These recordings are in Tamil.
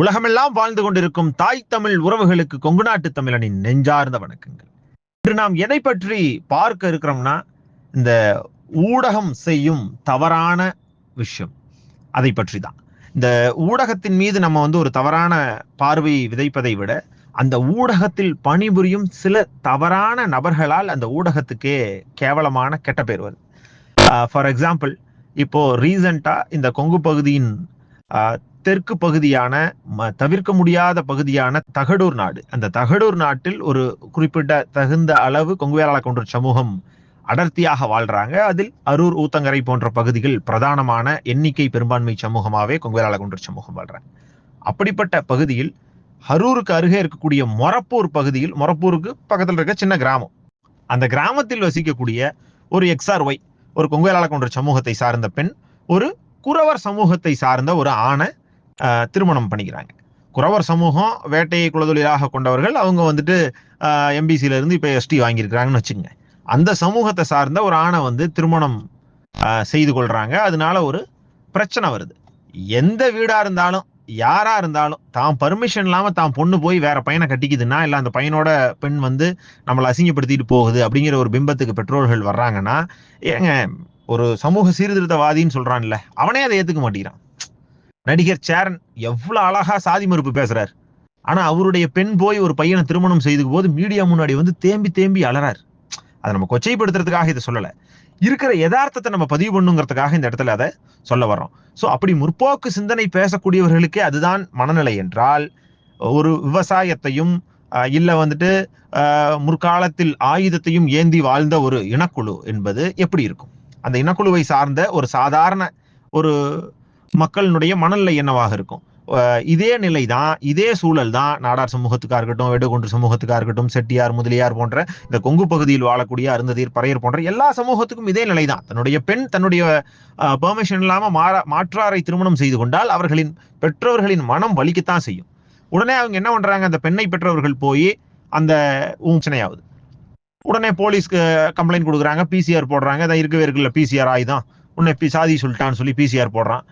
உலகமெல்லாம் வாழ்ந்து கொண்டிருக்கும் தாய் தமிழ் உறவுகளுக்கு கொங்கு நாட்டு தமிழனின் நெஞ்சார்ந்த வணக்கங்கள். இன்று நாம் எதை பற்றி பார்க்க இருக்கிறோம்னா இந்த ஊடகம் செய்யும் தவறான விஷயம். அதை பற்றி தான். இந்த ஊடகத்தின் மீது நம்ம வந்து ஒரு தவறான பார்வை விதைப்பதை விட அந்த ஊடகத்தில் பணிபுரியும் சில தவறான நபர்களால் அந்த ஊடகத்துக்கே கேவலமான கெட்ட பேர் வருது. ஃபார் எக்ஸாம்பிள் இப்போ ரீசண்டா இந்த கொங்கு பகுதியின் தெற்கு பகுதியான ம- தவிர்க்க முடியாத பகுதியான தகடூர் நாடு. அந்த தகடூர் நாட்டில் ஒரு குறிப்பிட்ட தகுந்த அளவு கொங்கு கொன்ற சமூகம் அடர்த்தியாக வாழ்றாங்க. அதில் அரூர் ஊத்தங்கரை போன்ற பகுதிகள் பிரதானமான எண்ணிக்கை பெரும்பான்மை சமூகமாகவே கொங்கு கொன்ற சமூகம் வாழ்றாங்க. அப்படிப்பட்ட பகுதியில் அரூருக்கு அருகே இருக்கக்கூடிய மொரப்பூர் பகுதியில் மொரப்பூருக்கு பக்கத்தில் இருக்க சின்ன கிராமம். அந்த கிராமத்தில் வசிக்கக்கூடிய ஒரு எக்ஸ்ஆர் ஒய் ஒரு கொங்கு கொன்ற சமூகத்தை சார்ந்த பெண் ஒரு குறவர் சமூகத்தை சார்ந்த ஒரு ஆணை திருமணம் பண்ணிக்கிறாங்க. குறவர் சமூகம் வேட்டையை குலதொழிலாக கொண்டவர்கள் அவங்க வந்துட்டு எம்பிசியில இருந்து இப்போ எஸ்டி வாங்கியிருக்கிறாங்கன்னு வச்சுக்கோங்க. அந்த சமூகத்தை சார்ந்த ஒரு ஆணை வந்து திருமணம் செய்து கொள்றாங்க. அதனால ஒரு பிரச்சனை வருது. எந்த வீடா இருந்தாலும் யாரா இருந்தாலும் தான் பர்மிஷன் இல்லாம தான் பொண்ணு போய் வேற பையனை கட்டிக்குதுன்னா இல்ல அந்த பையனோட பெண் வந்து நம்மளை அசிங்கப்படுத்திட்டு போகுது அப்படிங்கிற ஒரு பிம்பத்துக்கு பெற்றோர்கள் வர்றாங்கன்னா ஏங்க ஒரு சமூக சீர்திருத்தவாதின்னு சொல்றான்ல அவனே அதை ஏத்துக்க மாட்டேங்கிறான். நடிகர் சேரன் எவ்வளவு அழகா சாதி மறுப்பு பேசுறார். ஆனா அவருடைய பெண் போய் ஒரு பையனை திருமணம் செய்து போது மீடியா முன்னாடி வந்து தேம்பி தேம்பி அலறார். அதை நம்ம கொச்சைப்படுத்துறதுக்காக இதை சொல்லல. இருக்கிற யதார்த்தத்தை நம்ம பதிவு பண்ணுங்கிறதுக்காக இந்த இடத்துல அதை சொல்ல வர்றோம். ஸோ அப்படி முற்போக்கு சிந்தனை பேசக்கூடியவர்களுக்கே அதுதான் மனநிலை என்றால் ஒரு விவசாயத்தையும் இல்லை வந்துட்டு முற்காலத்தில் ஆயுதத்தையும் ஏந்தி வாழ்ந்த ஒரு இனக்குழு என்பது எப்படி இருக்கும்? அந்த இனக்குழுவை சார்ந்த ஒரு சாதாரண ஒரு மக்களினுடைய மனநிலை என்னவாக இருக்கும்? இதே நிலை தான் இதே சூழல் தான் நாடார் சமூகத்துக்காக இருக்கட்டும் வெடுகொன்று சமூகத்துக்காக இருக்கட்டும் செட்டியார் முதலியார் போன்ற இந்த கொங்கு பகுதியில் வாழக்கூடிய அருந்ததீர் பறையர் போன்ற எல்லா சமூகத்துக்கும் இதே நிலை தான் தன்னுடைய பெண் தன்னுடைய பெர்மிஷன் இல்லாமல் மாறா மாற்றாரை திருமணம் செய்து கொண்டால் அவர்களின் பெற்றோர்களின் மனம் வலிக்கத்தான் செய்யும். உடனே அவங்க என்ன பண்றாங்க? அந்த பெண்ணை பெற்றவர்கள் போய் அந்த பிரச்சனையாகுது. உடனே போலீஸ்க்கு கம்ப்ளைண்ட் கொடுக்குறாங்க பிசிஆர் போடுறாங்க. இதான் இருக்கவே இருக்குல்ல பிசிஆர் ஆயுதான் உன்னை பி- சாதி சொல்லிட்டான்னு சொல்லி பிசிஆர் போடுறான்.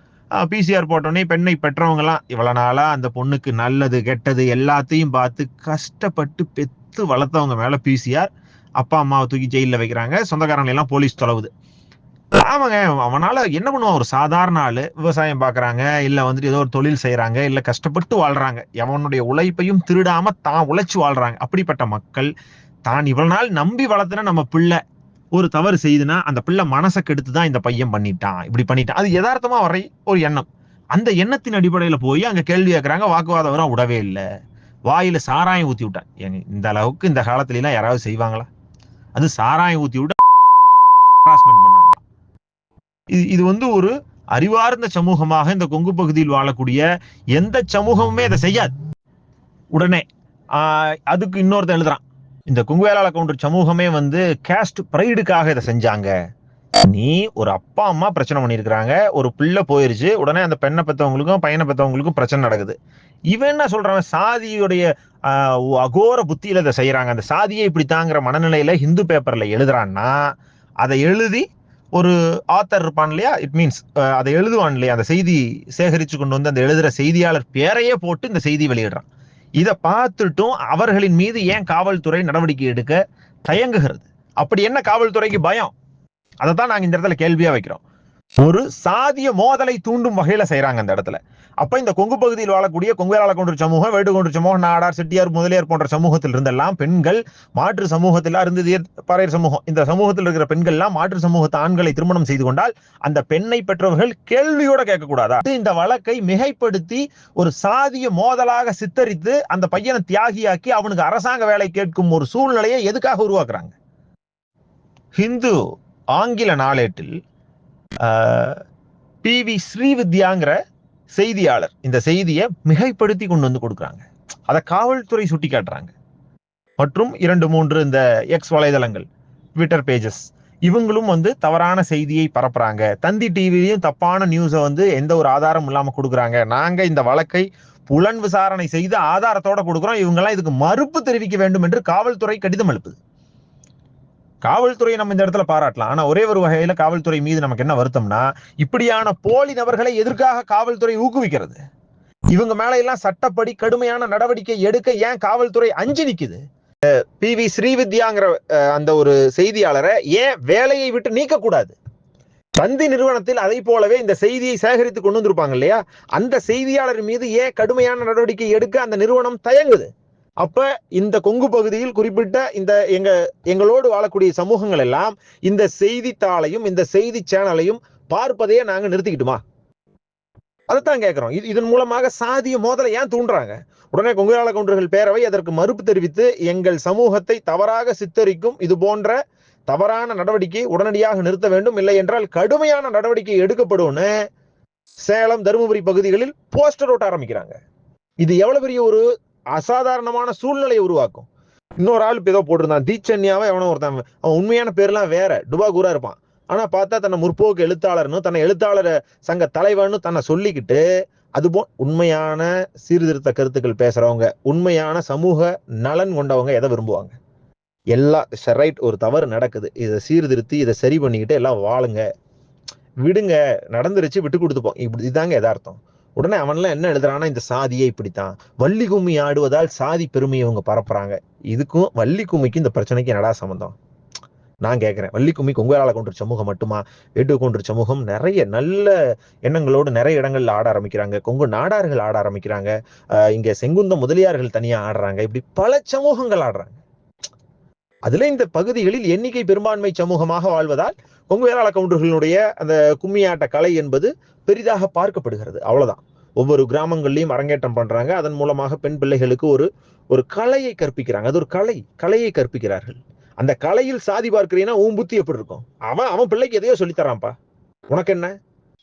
பிசிஆர் போட்டோடனே பெண்ணை பெற்றவங்கலாம் இவ்வளவு நாளா அந்த பொண்ணுக்கு நல்லது கெட்டது எல்லாத்தையும் பார்த்து கஷ்டப்பட்டு பெத்து வளர்த்தவங்க மேல பிசிஆர் அப்பா அம்மாவை தூக்கி ஜெயில வைக்கிறாங்க. சொந்தக்காரங்களை எல்லாம் போலீஸ் தொலைவுது. ஆமாங்க அவனால என்ன பண்ணுவான்? ஒரு சாதாரண ஆளு விவசாயம் பாக்குறாங்க இல்ல வந்துட்டு ஏதோ ஒரு தொழில் செய்யறாங்க இல்ல கஷ்டப்பட்டு வாழ்றாங்க. எவனுடைய உழைப்பையும் திருடாம தான் உழைச்சு வாழ்றாங்க. அப்படிப்பட்ட மக்கள் தான் இவ்வளவு நாள் நம்பி வளர்த்துன நம்ம பிள்ளை. ஒரு தவறு செய்துன்னா அந்த பிள்ளை மனசை கெடுத்து தான் இந்த பையன் பண்ணிட்டான். இப்படி பண்ணிட்டான். அது யதார்த்தமா வரை ஒரு எண்ணம். அந்த எண்ணத்தின் அடிப்படையில போய் அங்க கேள்வி கேட்கறாங்க வாக்குவாதம் வரும் விடவே இல்லை. வாயில சாராயம் ஊத்தி விட்டான். ஏங்க இந்த அளவுக்கு இந்த காலத்துல எல்லாம் யாராவது செய்வாங்களா? அது சாராயம் ஊத்தி விட்டு ஹராஸ்மெண்ட் பண்ணாங்க. இது இது வந்து ஒரு அறிவார்ந்த சமூகமாக இந்த கொங்கு பகுதியில் வாழக்கூடிய எந்த சமூகமுமே இதை செய்யாது. உடனே அதுக்கு இன்னொருத்தன் எழுதுறான். இந்த கொங்கு கவுண்டர் சமூகமே வந்து கேஸ்ட் ப்ரைடுக்காக இதை செஞ்சாங்க. நீ ஒரு அப்பா அம்மா பிரச்சனை பண்ணியிருக்கிறாங்க. ஒரு பிள்ளை போயிருச்சு. உடனே அந்த பெண்ணை பெற்றவங்களுக்கும் பையனை பெற்றவங்களுக்கும் பிரச்சனை நடக்குது. இவன் என்ன சொல்றான்? சாதியுடைய அகோர புத்தியில இதை செய்யறாங்க அந்த சாதியை இப்படி தாங்கிற மனநிலையில ஹிந்து பேப்பர்ல எழுதுறான்னா அதை எழுதி ஒரு ஆத்தர் இருப்பான் இல்லையா? இட் மீன்ஸ் அதை எழுதுவான் இல்லையா? அந்த செய்தி சேகரித்து கொண்டு வந்து அந்த எழுதுகிற செய்தியாளர் பேரையே போட்டு இந்த செய்தி வெளியிடுறான். இதை பார்த்துட்டும் அவர்களின் மீது ஏன் காவல்துறை நடவடிக்கை எடுக்க தயங்குகிறது? அப்படி என்ன காவல்துறைக்கு பயம்? அதை தான் நாங்கள் இந்த இடத்துல கேள்வியாக வைக்கிறோம். ஒரு சாதிய மோதலை தூண்டும் வகையில செய்யறாங்க அந்த இடத்துல. அப்ப இந்த கொங்கு பகுதியில் வாழக்கூடிய கொங்கு கொன்ற சமூகம் வேடு கொண்டு சமூகம் நாடார் செட்டியார் முதலியார் போன்ற சமூகத்தில் இருந்தெல்லாம் பெண்கள் மாற்று சமூகத்தில் அருந்து பறையர் சமூகம் இந்த சமூகத்தில் இருக்கிற பெண்கள்லாம் மாற்று சமூகத்து ஆண்களை திருமணம் செய்து கொண்டால் அந்த பெண்ணை பெற்றவர்கள் கேள்வியோட கேட்கக்கூடாதா? இந்த வழக்கை மிகைப்படுத்தி ஒரு சாதிய மோதலாக சித்தரித்து அந்த பையனை தியாகியாக்கி அவனுக்கு அரசாங்க வேலை கேட்கும் ஒரு சூழ்நிலையை எதுக்காக உருவாக்குறாங்க? ஹிந்து ஆங்கில நாளேட்டில் பி வி ஸ்ரீவித்யாங்கிற செய்தியாளர் இந்த செய்தியை மிகைப்படுத்தி கொண்டு வந்து கொடுக்குறாங்க. அதை காவல்துறை சுட்டி காட்டுறாங்க மற்றும் இரண்டு மூன்று இந்த எக்ஸ் வலைதளங்கள் ட்விட்டர் பேஜஸ் இவங்களும் வந்து தவறான செய்தியை பரப்புறாங்க. தந்தி டிவிலையும் தப்பான நியூஸை வந்து எந்த ஒரு ஆதாரம் இல்லாமல் கொடுக்குறாங்க. நாங்கள் இந்த வழக்கை புலன் விசாரணை செய்து ஆதாரத்தோட கொடுக்குறோம். இவங்கெல்லாம் இதுக்கு மறுப்பு தெரிவிக்க வேண்டும் என்று காவல்துறை கடிதம் அனுப்புது. காவல்துறையை நம்ம இந்த இடத்துல பாராட்டலாம். ஆனா ஒரே ஒரு வகையில காவல்துறை மீது நமக்கு என்ன வருத்தம்னா இப்படியான போலி நபர்களை எதற்காக காவல்துறை ஊக்குவிக்கிறது? இவங்க மேல எல்லாம் சட்டப்படி கடுமையான நடவடிக்கை எடுக்க ஏன் காவல்துறை அஞ்சு நிக்குது? பி. வி. ஸ்ரீவித்யாங்கிற அந்த ஒரு செய்தியாளரை ஏன் வேலையை விட்டு நீக்க கூடாது தந்தி நிறுவனத்தில் அதை போலவே இந்த செய்தியை சேகரித்து கொண்டு வந்திருப்பாங்க இல்லையா? அந்த செய்தியாளர் மீது ஏன் கடுமையான நடவடிக்கை எடுக்க அந்த நிறுவனம் தயங்குது? அப்ப இந்த கொங்கு பகுதியில் குறிப்பிட்ட இந்த எங்க எங்களோடு வாழக்கூடிய சமூகங்கள் எல்லாம் இந்த செய்தித்தாளையும் இந்த செய்தி சேனலையும் பார்ப்பதையே நாங்க நிறுத்திக்கிட்டுமா? அதைத்தான் கேட்கிறோம் இது இதன் மூலமாக சாதிய மோதலை ஏன் தூண்டுறாங்க? உடனே கொங்குராள கவுண்டர்கள் பேரவை அதற்கு மறுப்பு தெரிவித்து எங்கள் சமூகத்தை தவறாக சித்தரிக்கும் இது போன்ற தவறான நடவடிக்கை உடனடியாக நிறுத்த வேண்டும். இல்லை என்றால் கடுமையான நடவடிக்கை எடுக்கப்படும்னு சேலம் தருமபுரி பகுதிகளில் போஸ்டர் ஓட்ட ஆரம்பிக்கிறாங்க. இது எவ்வளவு பெரிய ஒரு அசாதாரணமான சூழ்நிலையை உருவாக்கும். இன்னொரு ஆள் இப்ப ஏதோ போட்டிருந்தான். தீச்சன்யாவை எவனோ ஒருத்தன் அவன் உண்மையான பேர்லாம் வேற. டுபாகூரா இருப்பான். ஆனா பார்த்தா தன்னை முற்போக்கு எழுத்தாளர்னு தன்னை எழுத்தாளர் சங்க தலைவன்னு தன்னை சொல்லிக்கிட்டு அதுபோ உண்மையான சீர்திருத்த கருத்துக்கள் பேசுறவங்க உண்மையான சமூக நலன் கொண்டவங்க எதை விரும்புவாங்க? எல்லா ரைட் ஒரு தவறு நடக்குது. இதை சீர்திருத்தி இதை சரி பண்ணிக்கிட்டு எல்லாம் வாழுங்க. விடுங்க. நடந்துருச்சு விட்டு கொடுத்துப்போம். இப்படி இதாங்க எதார்த்தம் உடனே அவன்லாம் என்ன எழுதுறான்னா இந்த சாதியே இப்படித்தான். வள்ளி கும்மி ஆடுவதால் சாதி பெருமையை இவங்க பரப்புறாங்க. இதுக்கும் வள்ளி கும்மிக்கும் இந்த பிரச்சனைக்கு என்னடா சம்மந்தம் நான் கேட்குறேன் வள்ளி கும்மி கொங்குரால கொண்டு சமூகம் மட்டுமா? வேட்டு கொண்டு சமூகம் நிறைய நல்ல எண்ணங்களோடு நிறைய இடங்கள்ல ஆட ஆரம்பிக்கிறாங்க. கொங்கு நாடார்கள் ஆட ஆரம்பிக்கிறாங்க. இங்கே இங்க செங்குந்த முதலியார்கள் தனியாக ஆடுறாங்க. இப்படி பல சமூகங்கள் ஆடுறாங்க. அதுல இந்த பகுதிகளில் எண்ணிக்கை பெரும்பான்மை சமூகமாக வாழ்வதால் கொங்கு வேளாள கவுண்டர்களுடைய அந்த கும்மியாட்ட கலை என்பது பெரிதாக பார்க்கப்படுகிறது. அவ்வளவுதான். ஒவ்வொரு கிராமங்கள்லயும் அரங்கேற்றம் பண்றாங்க. அதன் மூலமாக பெண் பிள்ளைகளுக்கு ஒரு ஒரு கலையை கற்பிக்கிறாங்க. அது ஒரு கலை கலையை கற்பிக்கிறார்கள். அந்த கலையில் சாதி பார்க்கிறீன்னா உன் புத்தி எப்படி இருக்கும்? அவன் அவன் பிள்ளைக்கு எதையோ சொல்லித்தரான்ப்பா. உனக்கு என்ன?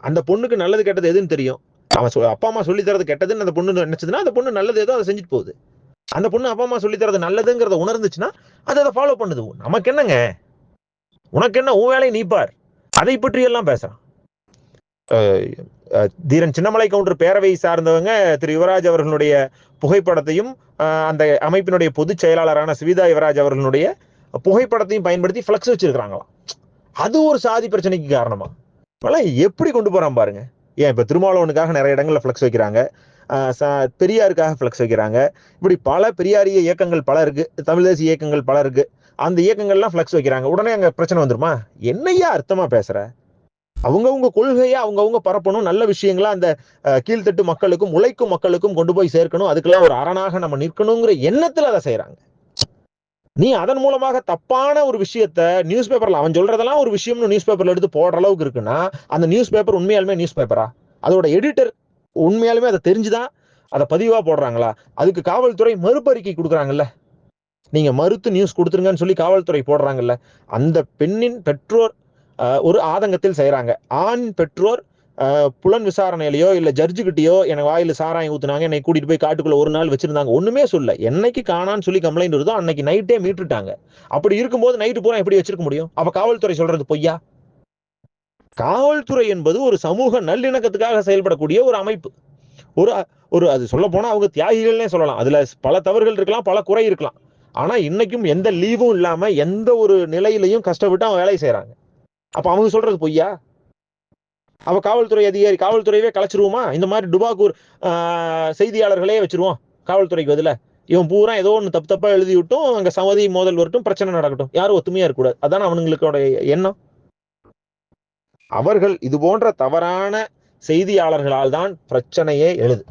அந்த பொண்ணுக்கு நல்லது கெட்டது எதுன்னு தெரியும். அவன் அப்பா அம்மா சொல்லி தரது கெட்டதுன்னு அந்த பொண்ணு நினைச்சதுன்னா அந்த பொண்ணு நல்லது ஏதோ அதை செஞ்சுட்டு போகுது. அந்த பொண்ணு அப்பா அம்மா சொல்லி தரது நல்லதுங்கிறத உணர்ந்துச்சுன்னா அதை அதை ஃபாலோ பண்ணுது. நமக்கு என்னங்க உனக்கு என்ன உன் வேலையை நீ பார். அதை பற்றி எல்லாம் பேசுறான் தீரன் சின்னமலை கவுண்டர் பேரவை சார்ந்தவங்க திரு யுவராஜ் அவர்களுடைய புகைப்படத்தையும் அந்த அமைப்பினுடைய பொதுச் செயலாளரான சுவிதா யுவராஜ் அவர்களுடைய புகைப்படத்தையும் பயன்படுத்தி ஃப்ளக்ஸ் வச்சிருக்காங்களாம் அது ஒரு சாதி பிரச்சனைக்கு காரணமா? இப்பெல்லாம் எப்படி கொண்டு போறான் பாருங்க. ஏன் இப்ப திருமாவளவனுக்காக நிறைய இடங்கள்ல ஃப்ளக்ஸ் வைக்கிறாங்க. பெரியாருக்காக ஃப்ளெக்ஸ் வைக்கிறாங்க. இப்படி பல பெரியாரிய இயக்கங்கள் பல இருக்கு. தமிழ் தேசிய இயக்கங்கள் பல இருக்கு. அந்த இயக்கங்கள்லாம் ஃப்ளெக்ஸ் வைக்கிறாங்க. உடனே அங்க பிரச்சனை வந்துருமா? என்னையா அர்த்தமா பேசுற? அவங்கவுங்க கொள்கையை அவங்கவுங்க பரப்பணும். நல்ல விஷயங்களா அந்த கீழ்த்தட்டு மக்களுக்கும் உழைக்கும் மக்களுக்கும் கொண்டு போய் சேர்க்கணும். அதுக்கெல்லாம் ஒரு அரணாக நம்ம நிற்கணுங்கிற எண்ணத்துல அதை செய்யறாங்க நீ அதன் மூலமாக தப்பான ஒரு விஷயத்த நியூஸ் பேப்பர்ல அவன் சொல்றதெல்லாம் ஒரு விஷயம்னு நியூஸ் பேப்பர்ல எடுத்து போடுற அளவுக்கு இருக்குன்னா அந்த நியூஸ் பேப்பர் உண்மையாலுமே நியூஸ் பேப்பரா அதோட எடிட்டர் உண்மையாலுமே அதை தெரிஞ்சுதான் அதை பதிவா போடுறாங்களா? அதுக்கு காவல்துறை மறுப்பறிக்கை கொடுக்குறாங்கல்ல? நீங்க மறுத்து நியூஸ் கொடுத்துருங்கன்னு சொல்லி காவல்துறை போடுறாங்கல்ல? அந்த பெண்ணின் பெற்றோர் ஒரு ஆதங்கத்தில் செய்கிறாங்க ஆண் பெற்றோர் புலன் விசாரணையிலையோ இல்லை ஜட்ஜு எனக்கு வாயில் சாராயம் ஊத்துனாங்க என்னை கூட்டிட்டு போய் காட்டுக்குள்ள ஒரு நாள் வச்சிருந்தாங்க. ஒண்ணுமே சொல்ல. என்னைக்கு காணான்னு சொல்லி கம்ப்ளைண்ட் வருதோ அன்னைக்கு நைட்டே மீட்டுட்டாங்க. அப்படி இருக்கும்போது நைட்டு பூரா எப்படி வச்சிருக்க முடியும்? அப்ப காவல்துறை சொல்றது பொய்யா? காவல்துறை என்பது ஒரு சமூக நல்லிணக்கத்துக்காக செயல்படக்கூடிய ஒரு அமைப்பு. ஒரு ஒரு அது சொல்ல போனால் அவங்க தியாகிகள்னே சொல்லலாம். அதில் பல தவறுகள் இருக்கலாம் பல குறை இருக்கலாம். ஆனால் இன்னைக்கும் எந்த லீவும் இல்லாமல் எந்த ஒரு நிலையிலையும் கஷ்டப்பட்டு அவன் வேலையை செய்கிறாங்க அப்போ அவங்க சொல்கிறது பொய்யா? அவள் காவல்துறை அதிகாரி காவல்துறையவே கலைச்சிருவோமா? இந்த மாதிரி டுபாக்கூர் செய்தியாளர்களே வச்சிருவோம் காவல்துறைக்கு பதிலா. இவன் பூரா ஏதோ ஒன்று தப்பு தப்பாக எழுதி விட்டும் அங்கே சமதி மோதல் வரட்டும் பிரச்சனை நடக்கட்டும். யாரும் ஒத்துமையா இருக்கக்கூடாது. அதான் அவனுங்களுக்கோட எண்ணம். அவர்கள் இது போன்ற தவறான செய்தியாளர்களால் தான் பிரச்சனையே எழுது.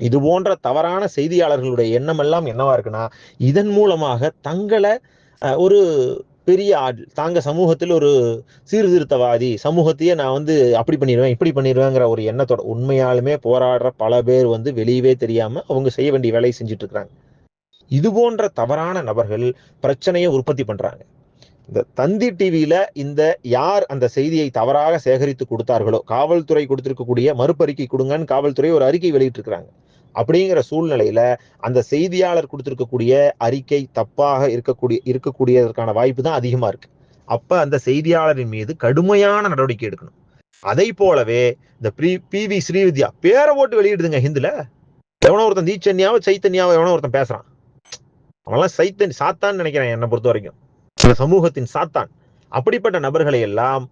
இது போன்ற தவறான செய்தியாளர்களுடைய எண்ணம் எல்லாம் என்னவா இருக்குன்னா இதன் மூலமாக தங்களை ஒரு பெரிய ஆள் தாங்க சமூகத்தில் ஒரு சீர்திருத்தவாதி சமூகத்தையே நான் வந்து அப்படி பண்ணிடுவேன் இப்படி பண்ணிடுவேங்கிற ஒரு எண்ணத்தோட உண்மையாலுமே போராடுற பல பேர் வந்து வெளியவே தெரியாம அவங்க செய்ய வேண்டிய வேலையை செஞ்சுட்டு இருக்கிறாங்க. இது போன்ற தவறான நபர்கள் பிரச்சனையை உற்பத்தி பண்றாங்க. இந்த தந்தி டிவியில இந்த யார் அந்த செய்தியை தவறாக சேகரித்து கொடுத்தார்களோ காவல்துறை கொடுத்திருக்கக்கூடிய மறுப்பறிக்கை கொடுங்கன்னு காவல்துறை ஒரு அறிக்கை வெளியிட்டிருக்கிறாங்க. அப்படிங்கிற சூழ்நிலையில அந்த செய்தியாளர் கொடுத்திருக்கக்கூடிய அறிக்கை தப்பாக இருக்கக்கூடிய இருக்கக்கூடியதற்கான வாய்ப்பு தான் அதிகமா இருக்கு. அப்ப அந்த செய்தியாளரின் மீது கடுமையான நடவடிக்கை எடுக்கணும். அதை போலவே இந்த பி பி வி ஸ்ரீவித்யா பேரை போட்டு வெளியிடுதுங்க ஹிந்துல. எவனோ ஒருத்தன் தீச்சன்யாவோ சைத்தன்யாவோ எவனோ ஒருத்தன் பேசுறான். அவன்லாம் சைத்தன் சாத்தான்னு நினைக்கிறேன் என்னை பொறுத்த வரைக்கும் சில சமூகத்தின் சாத்தான். அப்படிப்பட்ட நபர்களை எல்லாம்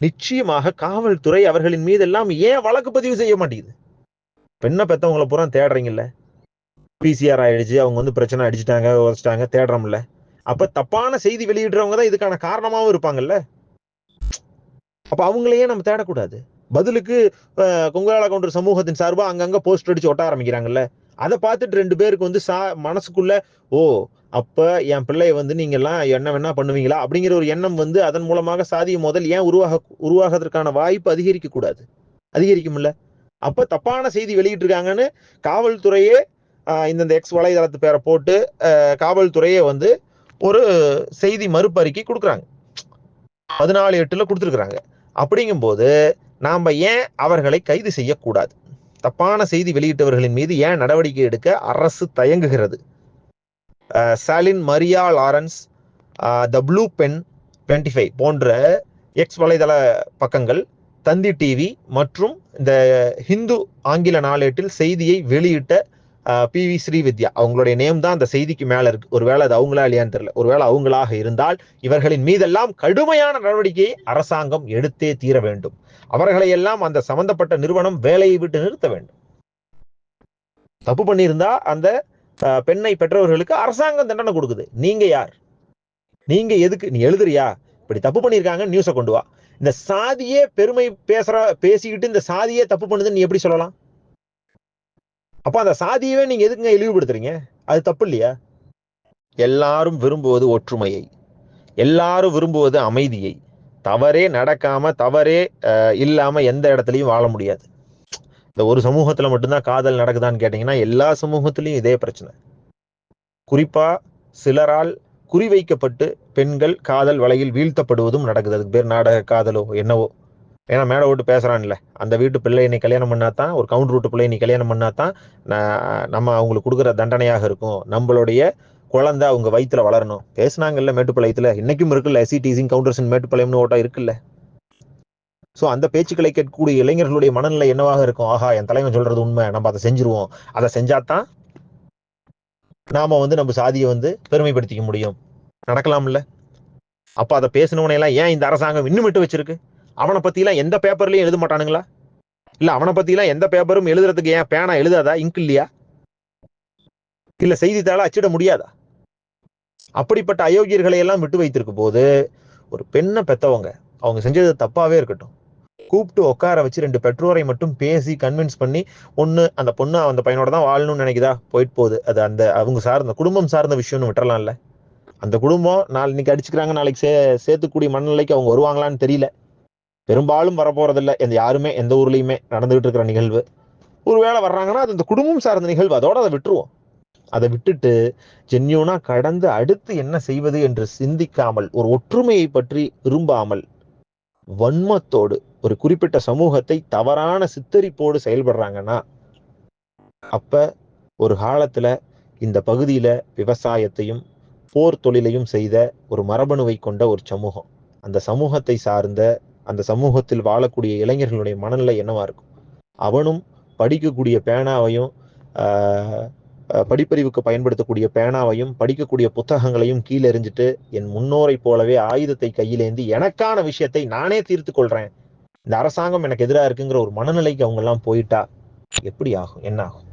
நிச்சயமாக காவல்துறை அவர்களின் மீதெல்லாம் ஏன் வழக்கு பதிவு செய்ய மாட்டேங்குது? பெண்ணை பெற்றவங்கள பூரா தேடுறீங்கல்ல? பிசிஆர் ஆயிடுச்சு அவங்க வந்து பிரச்சனை அடிச்சுட்டாங்க உதச்சிட்டாங்க தேடுறோம்ல. அப்ப தப்பான செய்தி வெளியிடுறவங்க தான் இதுக்கான காரணமாகவும் இருப்பாங்கல்ல? அப்ப அவங்களையே நம்ம தேடக்கூடாது. பதிலுக்கு அஹ், கவுண்டர் சமூகத்தின் சார்பாக அங்கங்க போஸ்டர் அடிச்சு ஒட்ட ஆரம்பிக்கிறாங்கல்ல? அதை பார்த்துட்டு ரெண்டு பேருக்கு வந்து சா மனசுக்குள்ள ஓ அப்ப என் பிள்ளைய வந்து நீங்க எல்லாம் என்ன வேணா பண்ணுவீங்களா? அப்படிங்கிற ஒரு எண்ணம் வந்து அதன் மூலமாக சாதிய முதல் ஏன் உருவாக உருவாகிறதுக்கான வாய்ப்பு அதிகரிக்க கூடாது. அதிகரிக்கும்ல அப்ப தப்பான செய்தி வெளியிட்டு இருக்காங்கன்னு காவல்துறையே இந்தந்த எக்ஸ் வலைதளத்து பேரை போட்டு காவல்துறையே வந்து ஒரு செய்தி மறுப்பறிக்கை கொடுக்குறாங்க. பதினாலு எட்டுல கொடுத்துருக்குறாங்க. அப்படிங்கும்போது நாம ஏன் அவர்களை கைது செய்யக்கூடாது? தப்பான செய்தி வெளியிட்டவர்களின் மீது ஏன் நடவடிக்கை எடுக்க அரசு தயங்குகிறது? Shalin Maria Lawrence the blue pen twenty five போன்ற எக்ஸ் வலைதள பக்கங்கள் தந்தி டிவி மற்றும் இந்த ஹிந்து ஆங்கில நாளேட்டில் செய்தியை வெளியிட்ட பி வி ஸ்ரீவித்யா. அவங்களுடைய நேம் தான் அந்த செய்திக்கு மேல இருக்கு. ஒருவேளை அது அவங்களா இல்லையான்னு தெரியல. ஒருவேளை அவங்களாக இருந்தால் இவர்களின் மீதெல்லாம் கடுமையான நடவடிக்கையை அரசாங்கம் எடுத்தே தீர வேண்டும். அவர்களை எல்லாம் அந்த சம்பந்தப்பட்ட நிறுவனம் வேலையை விட்டு நிறுத்த வேண்டும். தப்பு பண்ணியிருந்தா அந்த பெண்ணை பெற்றவர்களுக்கு அரசாங்கம் தண்டனை கொடுக்குது. நீங்க யார்? நீங்க எதுக்கு? நீ எழுதுறியா? இப்படி தப்பு பண்ணியிருக்காங்க நியூஸை கொண்டு வா. இந்த சாதியே பெருமை பேசுற பேசிக்கிட்டு இந்த சாதியே தப்பு பண்ணுதுன்னு நீ எப்படி சொல்லலாம்? அப்ப அந்த சாதியவே நீங்க எதுக்குங்க இழிவுபடுத்துறீங்க? அது தப்பு இல்லையா? எல்லாரும் விரும்புவது ஒற்றுமையை. எல்லாரும் விரும்புவது அமைதியை. தவறே நடக்காம தவறே இல்லாம எந்த இடத்துலையும் வாழ முடியாது. இந்த ஒரு சமூகத்துல மட்டும்தான் காதல் நடக்குதான்னு கேட்டீங்கன்னா எல்லா சமூகத்திலையும் இதே பிரச்சனை. குறிப்பா சிலரால் குறிவைக்கப்பட்டு பெண்கள் காதல் வலையில் வீழ்த்தப்படுவதும் நடக்குது. அதுக்கு பேர் நாடக காதலோ என்னவோ. ஏன்னா மேடை விட்டு பேசுறான்ல. அந்த வீட்டு பிள்ளை நீ கல்யாணம் பண்ணாதான் ஒரு கவுண்டர் வீட்டு பிள்ளை நீ கல்யாணம் பண்ணாதான் நான் நம்ம அவங்களுக்கு கொடுக்குற தண்டனையாக இருக்கும். நம்மளுடைய குழந்தை அவங்க வயிற்றுல வளரணும். பேசுனாங்கல்ல மேட்டுப்பாளையத்தில். இன்னைக்கும் இருக்குல்ல எஸ்சி டீசிங் கவுண்டர்ஸ் மேட்டுப்பாளையம்னு ஓட்டா இருக்குல்ல. ஸோ அந்த பேச்சுக்களை கேட்கக்கூடிய இளைஞர்களுடைய மனநிலை என்னவாக இருக்கும்? ஆஹா என் தலைவன் சொல்றது உண்மை. நம்ம அதை செஞ்சிருவோம். அதை செஞ்சாதான் நாம வந்து நம்ம சாதியை வந்து பெருமைப்படுத்திக்க முடியும். நடக்கலாம்ல. அப்ப அதை பேசினவனை எல்லாம் ஏன் இந்த அரசாங்கம் இன்னும் விட்டு வச்சிருக்கு? அவனை பத்திலாம் எந்த பேப்பர்லயும் எழுத மாட்டானுங்களா? இல்ல அவனை பத்திலாம் எந்த பேப்பரும் எழுதுறதுக்கு ஏன் பேனா எழுதாதா? இங்க் இல்லையா? இல்ல செய்தித்தாள அச்சிட முடியாதா? அப்படிப்பட்ட அயோக்கியர்களை எல்லாம் விட்டு வைத்திருக்கும் போது ஒரு பெண்ணை பெத்தவங்க அவங்க செஞ்சது தப்பாவே இருக்கட்டும். கூப்பிட்டு உட்கார வச்சு ரெண்டு பெற்றோரை மட்டும் பேசி கன்வின்ஸ் பண்ணி ஒன்று அந்த பொண்ணு அந்த பையனோட தான் வாழணும்னு நினைக்குதா? போயிட்டு போகுது. அது அந்த அவங்க சார்ந்த குடும்பம் சார்ந்த விஷயம்னு விட்டுறலாம்ல. அந்த குடும்பம் நாள் இன்னைக்கு அடிச்சுக்கிறாங்க நாளைக்கு சே சேர்த்துக்கூடிய மனநிலைக்கு அவங்க வருவாங்களான்னு தெரியல. பெரும்பாலும் வரப்போறதில்ல. எந்த யாருமே எந்த ஊர்லையுமே நடந்துகிட்டு இருக்கிற நிகழ்வு. ஒருவேளை வர்றாங்கன்னா அது இந்த குடும்பம் சார்ந்த நிகழ்வு. அதோட அதை விட்டுருவோம். அதை விட்டுட்டு ஜென்யூனா கடந்து அடுத்து என்ன செய்வது என்று சிந்திக்காமல் ஒரு ஒற்றுமையை பற்றி விரும்பாமல் வன்மத்தோடு ஒரு குறிப்பிட்ட சமூகத்தை தவறான சித்தரிப்போடு செயல்படுறாங்கன்னா அப்ப ஒரு காலத்துல இந்த பகுதியில விவசாயத்தையும் போர் தொழிலையும் செய்த ஒரு மரபணுவை கொண்ட ஒரு சமூகம். அந்த சமூகத்தை சார்ந்த அந்த சமூகத்தில் வாழக்கூடிய இளைஞர்களுடைய மனநிலை என்னவா இருக்கும்? அவனும் படிக்கக்கூடிய பேனாவையும் ஆஹ், படிப்பறிவுக்கு பயன்படுத்தக்கூடிய பேனாவையும் படிக்கக்கூடிய புத்தகங்களையும் கீழே எறிஞ்சிட்டு என் முன்னோரை போலவே ஆயுதத்தை கையிலேந்தி எனக்கான விஷயத்தை நானே தீர்த்து கொள்றேன். இந்த அரசாங்கம் எனக்கு எதிராக இருக்குங்கிற ஒரு மனநிலைக்கு அவங்க எல்லாம் போயிட்டா எப்படி ஆகும்? என்ன ஆகும்?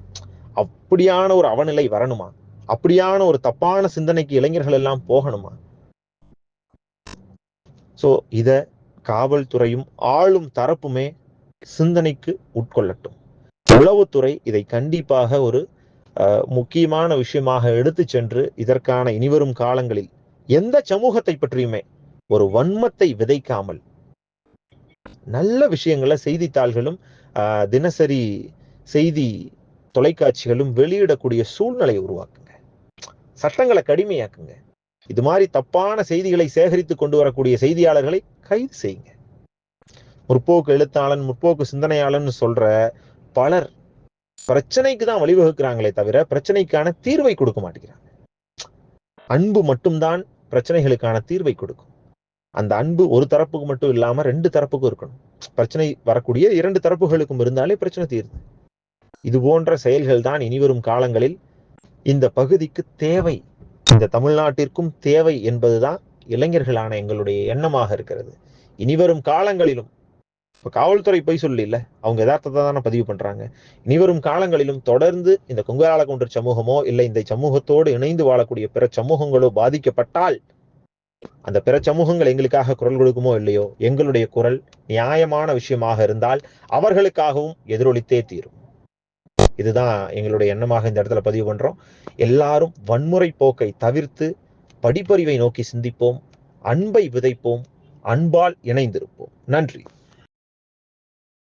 அப்படியான ஒரு அவநிலை வரணுமா? அப்படியான ஒரு தப்பான சிந்தனைக்கு இளைஞர்கள் எல்லாம் போகணுமா? சோ இத காவல்துறையும் ஆளும் தரப்புமே சிந்தனைக்கு உட்கொள்ளட்டும். உளவுத்துறை இதை கண்டிப்பாக ஒரு முக்கியமான விஷயமாக எடுத்து சென்று இதற்கான இனிவரும் காலங்களில் எந்த சமூகத்தை பற்றியுமே ஒரு வன்மத்தை விதைக்காமல் நல்ல விஷயங்களை செய்தித்தாள்களும் தினசரி செய்தி தொலைக்காட்சிகளும் வெளியிடக்கூடிய சூழ்நிலையை உருவாக்குங்க. சட்டங்களை கடுமையாக்குங்க. இது மாதிரி தப்பான செய்திகளை சேகரித்து கொண்டு வரக்கூடிய செய்தியாளர்களை கைது செய்யுங்க. முற்போக்கு எழுத்தாளன் முற்போக்கு சிந்தனையாளன் சொல்ற பலர் பிரச்சனைக்கு தான் வழிவகுக்கிறாங்களே தவிர பிரச்சனைக்கான தீர்வை கொடுக்க மாட்டேங்கிறாங்க. அன்பு மட்டும்தான் பிரச்சனைகளுக்கான தீர்வை கொடுக்கும். அந்த அன்பு ஒரு தரப்புக்கு மட்டும் இல்லாம ரெண்டு தரப்புக்கும் இருக்கணும். பிரச்சனை வரக்கூடிய இரண்டு தரப்புகளுக்கும் இருந்தாலே பிரச்சனை தீருது. இது போன்ற செயல்கள் தான் இனிவரும் காலங்களில் இந்த பகுதிக்கு தேவை. இந்த தமிழ்நாட்டிற்கும் தேவை என்பதுதான் இளைஞர்களான எங்களுடைய எண்ணமாக இருக்கிறது. இனிவரும் காலங்களிலும் இப்போ காவல்துறை போய் சொல்லல அவங்க யதார்த்தத்தை தானே பதிவு பண்றாங்க. இனிவரும் காலங்களிலும் தொடர்ந்து இந்த கொங்குரால குன்று சமூகமோ இல்லை இந்த சமூகத்தோடு இணைந்து வாழக்கூடிய பிற சமூகங்களோ பாதிக்கப்பட்டால் அந்த பிற சமூகங்கள் எங்களுக்காக குரல் கொடுக்குமோ இல்லையோ எங்களுடைய குரல் நியாயமான விஷயமாக இருந்தால் அவர்களுக்காகவும் எதிரொலித்தே தீரும். இதுதான் எங்களுடைய எண்ணமாக இந்த இடத்துல பதிவு பண்றோம். எல்லாரும் வன்முறை போக்கை தவிர்த்து படிப்பறிவை நோக்கி சிந்திப்போம். அன்பை விதைப்போம். அன்பால் இணைந்திருப்போம். நன்றி.